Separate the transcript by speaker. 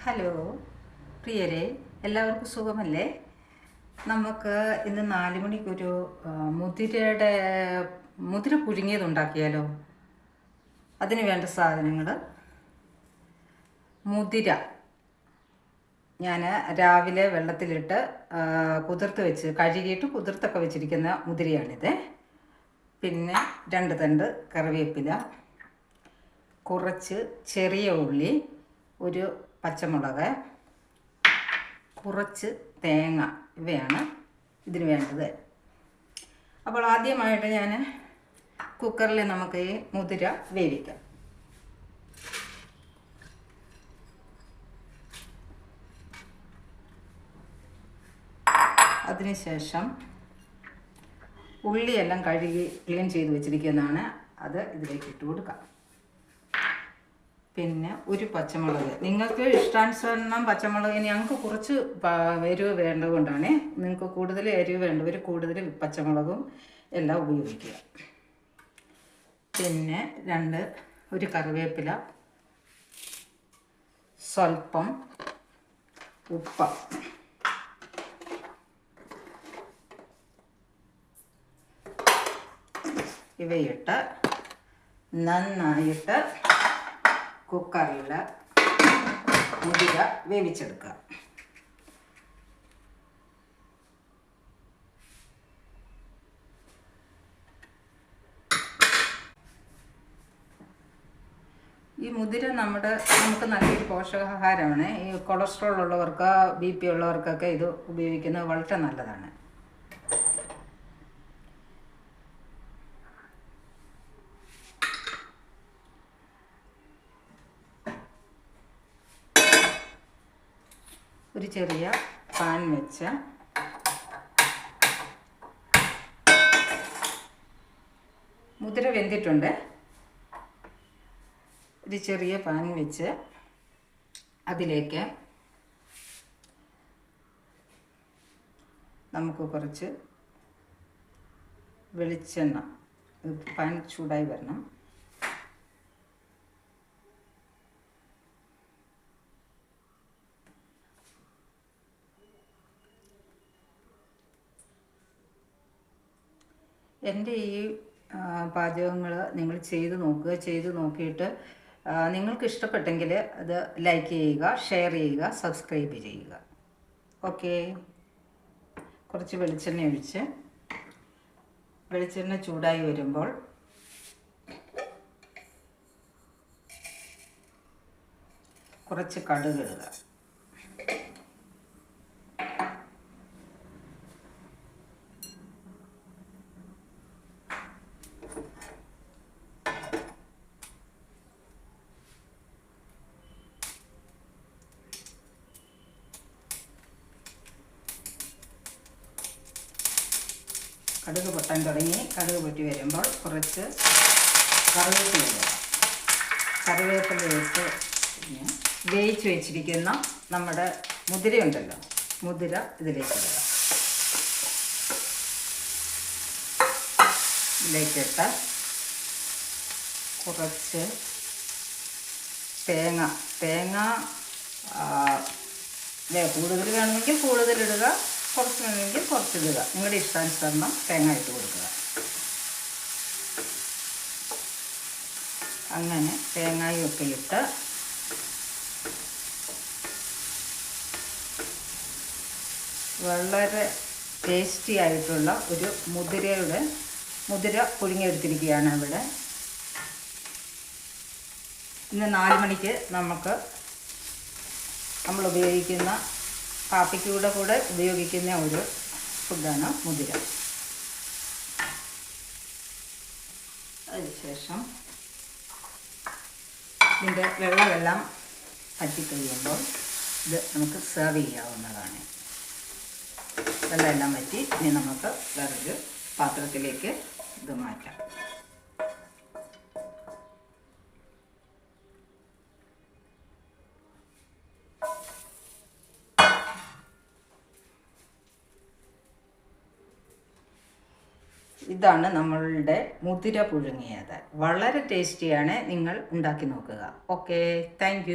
Speaker 1: Hello പ്രിയരെ എല്ലാവർക്കും സുഖമല്ലേ? നമുക്ക് ഇന്ന് നാല് മണിക്കൊരു മുതിരയുടെ മുതിര പുഴുങ്ങിയത് ഉണ്ടാക്കിയാലോ? അതിന് വേണ്ട സാധനങ്ങൾ മുതിര ഞാൻ രാവിലെ വെള്ളത്തിലിട്ട് കുതിർത്ത് വെച്ച് കഴുകിയിട്ട് കുതിർത്തൊക്കെ വെച്ചിരിക്കുന്ന മുതിരയാണിത് പിന്നെ രണ്ട് തണ്ട് കറിവേപ്പില കുറച്ച് ചെറിയ ഉള്ളി ഒരു പച്ചമുളക് കുറച്ച് തേങ്ങ ഇവയാണ് ഇതിന് വേണ്ടത്. അപ്പോൾ ആദ്യമായിട്ട് ഞാൻ കുക്കറിൽ നമുക്ക് ഈ മുതിര വേവിക്കാം. അതിനുശേഷം ഉള്ളിയെല്ലാം കഴുകി ക്ലീൻ ചെയ്ത് വെച്ചിരിക്കുന്നതാണ്. അത് ഇതിലേക്ക് ഇട്ട് കൊടുക്കാം. പിന്നെ ഒരു പച്ചമുളക്. നിങ്ങൾക്ക് ഇഷ്ടാനുസരണം പച്ചമുളക് ഞങ്ങൾക്ക് കുറച്ച് എരിവ് വേണ്ടതുകൊണ്ടാണ് നിങ്ങൾക്ക് കൂടുതൽ എരിവ് വേണ്ടവർ കൂടുതൽ പച്ചമുളകും എല്ലാം ഉപയോഗിക്കുക. പിന്നെ രണ്ട് ഒരു കറിവേപ്പില സ്വൽപ്പം ഉപ്പ്. ഇവയിട്ട് നന്നായിട്ട് കുക്കറിൽ മുതിര വേവിച്ചെടുക്കുക. ഈ മുതിര നമ്മുടെ നമുക്ക് നല്ലൊരു പോഷകാഹാരമാണ്. ഈ കൊളസ്ട്രോൾ ഉള്ളവർക്ക് ബി പി ഉള്ളവർക്കൊക്കെ ഇത് ഉപയോഗിക്കുന്നത് വളരെ നല്ലതാണ്. ഒരു ചെറിയ പാൻ വെച്ച് മുതിര വെന്തിട്ടുണ്ട്. ഒരു ചെറിയ പാൻ വെച്ച് അതിലേക്ക് നമുക്ക് കുറച്ച് വെളിച്ചെണ്ണ പാൻ ചൂടായി വരണം. എന്റെ ഈ പാചകങ്ങൾ നിങ്ങൾ ചെയ്ത് നോക്കുക ചെയ്ത് നോക്കിയിട്ട് നിങ്ങൾക്ക് ഇഷ്ടപ്പെട്ടെങ്കിൽ അത് ലൈക്ക് ചെയ്യുക ഷെയർ ചെയ്യുക സബ്സ്ക്രൈബ് ചെയ്യുക. ഓക്കെ. കുറച്ച് വെളിച്ചെണ്ണ ഒഴിച്ച് വെളിച്ചെണ്ണ ചൂടായി വരുമ്പോൾ കുറച്ച് കടുക് ഇടുക. കടുക് പൊട്ടാൻ തുടങ്ങി. കടുക് പൊട്ടി വരുമ്പോൾ കുറച്ച് കറിവേപ്പില ഇടുക. കറിവേപ്പില ഇട്ട് വേവിച്ച് വെച്ചിരിക്കുന്ന നമ്മുടെ മുതിരയുണ്ടല്ലോ മുതിര ഇതിലേക്ക് ഇടുക. ഇതിലേക്കിട്ട് കുറച്ച് തേങ്ങ. തേങ്ങ കൂടുതൽ വേണമെങ്കിൽ കൂടുതൽ ഇടുക. കുറച്ച് വേണമെങ്കിൽ കുറച്ച് ഇടുക നിങ്ങളുടെ ഇഷ്ടാനുസരണം തേങ്ങ ഇട്ട് കൊടുക്കുക. അങ്ങനെ തേങ്ങയും ഒക്കെ ഇട്ട് വളരെ ടേസ്റ്റി ആയിട്ടുള്ള ഒരു മുതിരയുടെ മുതിര പുഴുങ്ങിയെടുത്തിരിക്കുകയാണ് ഇവിടെ ഇന്ന് നാല് മണിക്ക് നമുക്ക് നമ്മൾ ഉപയോഗിക്കുന്ന കാപ്പിക്കൂടെ കൂടെ ഉപയോഗിക്കുന്ന ഒരു ഫുഡാണ് മുതിര. അതിനുശേഷം ഇതിന്റെ വെള്ളമെല്ലാം പറ്റിക്കഴിയുമ്പോൾ ഇത് നമുക്ക് സെർവ് ചെയ്യാവുന്നതാണ്. വെള്ളമെല്ലാം പറ്റി ഇനി നമുക്ക് വേറൊരു പാത്രത്തിലേക്ക് ഇത് മാറ്റാം. ഇതാണ് നമ്മളുടെ മുതിര പുഴുങ്ങിയത്. വളരെ ടേസ്റ്റിയാണ് നിങ്ങൾ ഉണ്ടാക്കി നോക്കുക. Okay thank